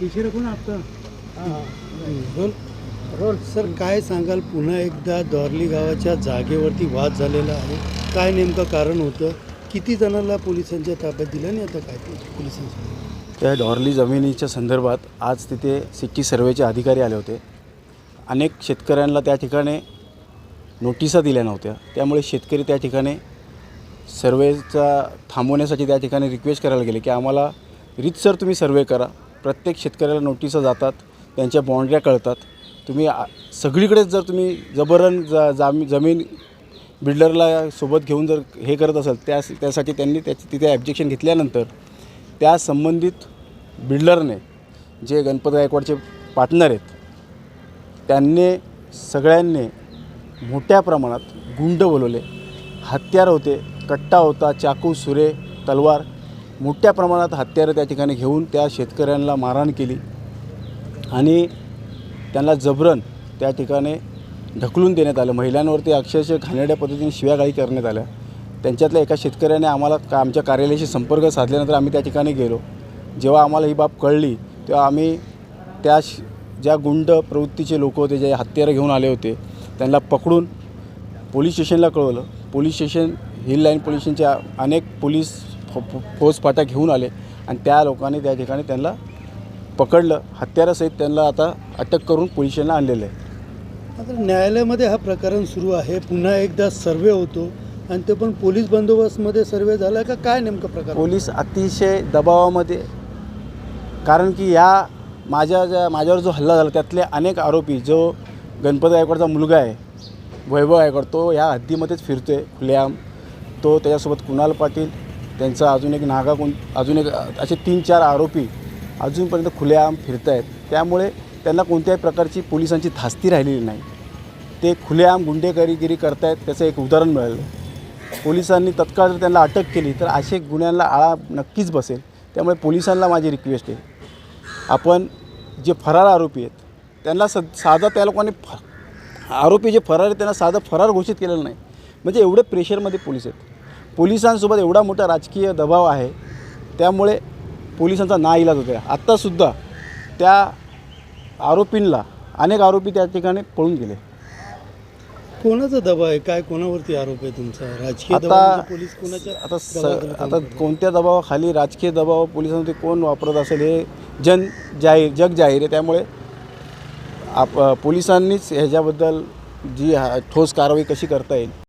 पीछे रखो ना आपका रोल रोल सर काय सांगाल? पुन्हा एकदा दॉर्ली गावाच्या जागेवरती वाद झालेला आहे. काय नेमकं कारण होतं? किती जणांना पोलिसांच्या ताब्यात दिलं आणि आता काय ते पोलिसांच्या त्या डॉर्ली जमिनीच्या संदर्भात आज तिथे सिक्की सर्वेचे अधिकारी आले होते. अनेक शेतकऱ्यांना त्या ठिकाणी नोटिसा दिल्या नव्हत्या. त्यामुळे शेतकरी त्या ठिकाणी सर्वेचा थांबवण्यासाठी त्या ठिकाणी रिक्वेस्ट करायला गेले की आम्हाला रीतसर तुम्ही सर्वे करा. प्रत्येक शेतकऱ्याला नोटिसा जातात त्यांच्या बाँड्र्या कळतात. तुम्ही आ- सगळीकडेच जर तुम्ही जबरन जा जामी जमीन बिल्डरला सोबत घेऊन जर हे करत असाल त्या त्यासाठी त्यांनी त्याची तिथे ॲब्जेक्शन घेतल्यानंतर त्या संबंधित बिल्डरने जे गणपत गायकवाडचे पार्टनर आहेत त्यांनी सगळ्यांनी मोठ्या प्रमाणात गुंड बोलवले. हत्यार होते कट्टा होता चाकू सुरे तलवार मोठ्या प्रमाणात हत्यारं त्या ठिकाणी घेऊन त्या शेतकऱ्यांना मारहाण केली. आणि त्यांना जबरन त्या ठिकाणी ढकलून देण्यात आलं. महिलांवरती अक्षरशः घाणेड्या पद्धतीने शिव्यागाळी करण्यात आल्या. त्यांच्यातल्या एका शेतकऱ्याने आम्हाला का आमच्या कार्यालयाशी संपर्क साधल्यानंतर आम्ही त्या ठिकाणी गेलो. जेव्हा आम्हाला ही बाब कळली तेव्हा आम्ही त्या ज्या गुंड प्रवृत्तीचे लोक होते जे हत्यारं घेऊन आले होते त्यांना पकडून पोलीस स्टेशनला कळवलं. Police station hill line police स्टेशनच्या अनेक पोलीस फो- फो- फौजफाटा घेऊन आले आणि त्या लोकांनी त्या ठिकाणी त्यांना पकडलं. हत्यारासहित त्यांना आता अटक करून पोलीस स्टेशनला आणलेलं आहे. आता न्यायालयामध्ये हा प्रकरण सुरू आहे. पुन्हा एकदा सर्वे होतो. आणि ते पण पोलीस बंदोबस्तमध्ये सर्वे झाला का काय नेमकं प्रकार? पोलीस अतिशय दबावामध्ये कारण की या माझ्या ज्या माझ्यावर जो हल्ला झाला त्यातले अनेक आरोपी जो गणपती गायकवाडचा मुलगा आहे वैभव गायकवाड तो या हद्दीमध्येच फिरतो आहे खुलेआम. तो त्याच्यासोबत कुणाल पाटील त्यांचा अजून एक नागा कोण अजून एक असे तीन चार आरोपी अजूनपर्यंत खुलेआम फिरत आहेत त्यामुळे त्यांना कोणत्याही प्रकारची पोलिसांची धास्ती राहिलेली नाही. ते खुलेआम गुंडेगिरीगिरी करतायत त्याचं एक उदाहरण मिळालं. पोलिसांनी तत्काळ जर त्यांना अटक केली तर असे गुन्ह्यांना आळा नक्कीच बसेल. त्यामुळे पोलिसांना माझी रिक्वेस्ट आहे. आपण जे फरार आरोपी आहेत त्यांना स साधा त्या लोकांनी फ आरोपी जे फरार आहेत त्यांना साधं फरार घोषित केलेलं नाही. म्हणजे एवढे प्रेशरमध्ये पोलीस आहेत. पोलिसांसोबत एवढा मोठा राजकीय दबाव आहे त्यामुळे पोलिसांचा ना इलाज होतो आहे आत्तासुद्धा त्या आरोपींना अनेक आरोपी त्या ठिकाणी पळून गेले. कोणाचा दबाव आहे? काय कोणावरती आरोप आहे तुमचा? राजकीय आता दबाव म्हणजे पोलीस कोणाच्या आता स आता? कोणत्या दबावाखाली राजकीय दबाव पोलिसांमध्ये कोण वापरत असेल हे जन जाहीर जग जाहीर आहे. त्यामुळे आप पोलिसांनीच ह्याच्याबद्दल जी ठोस कारवाई कशी करता येईल?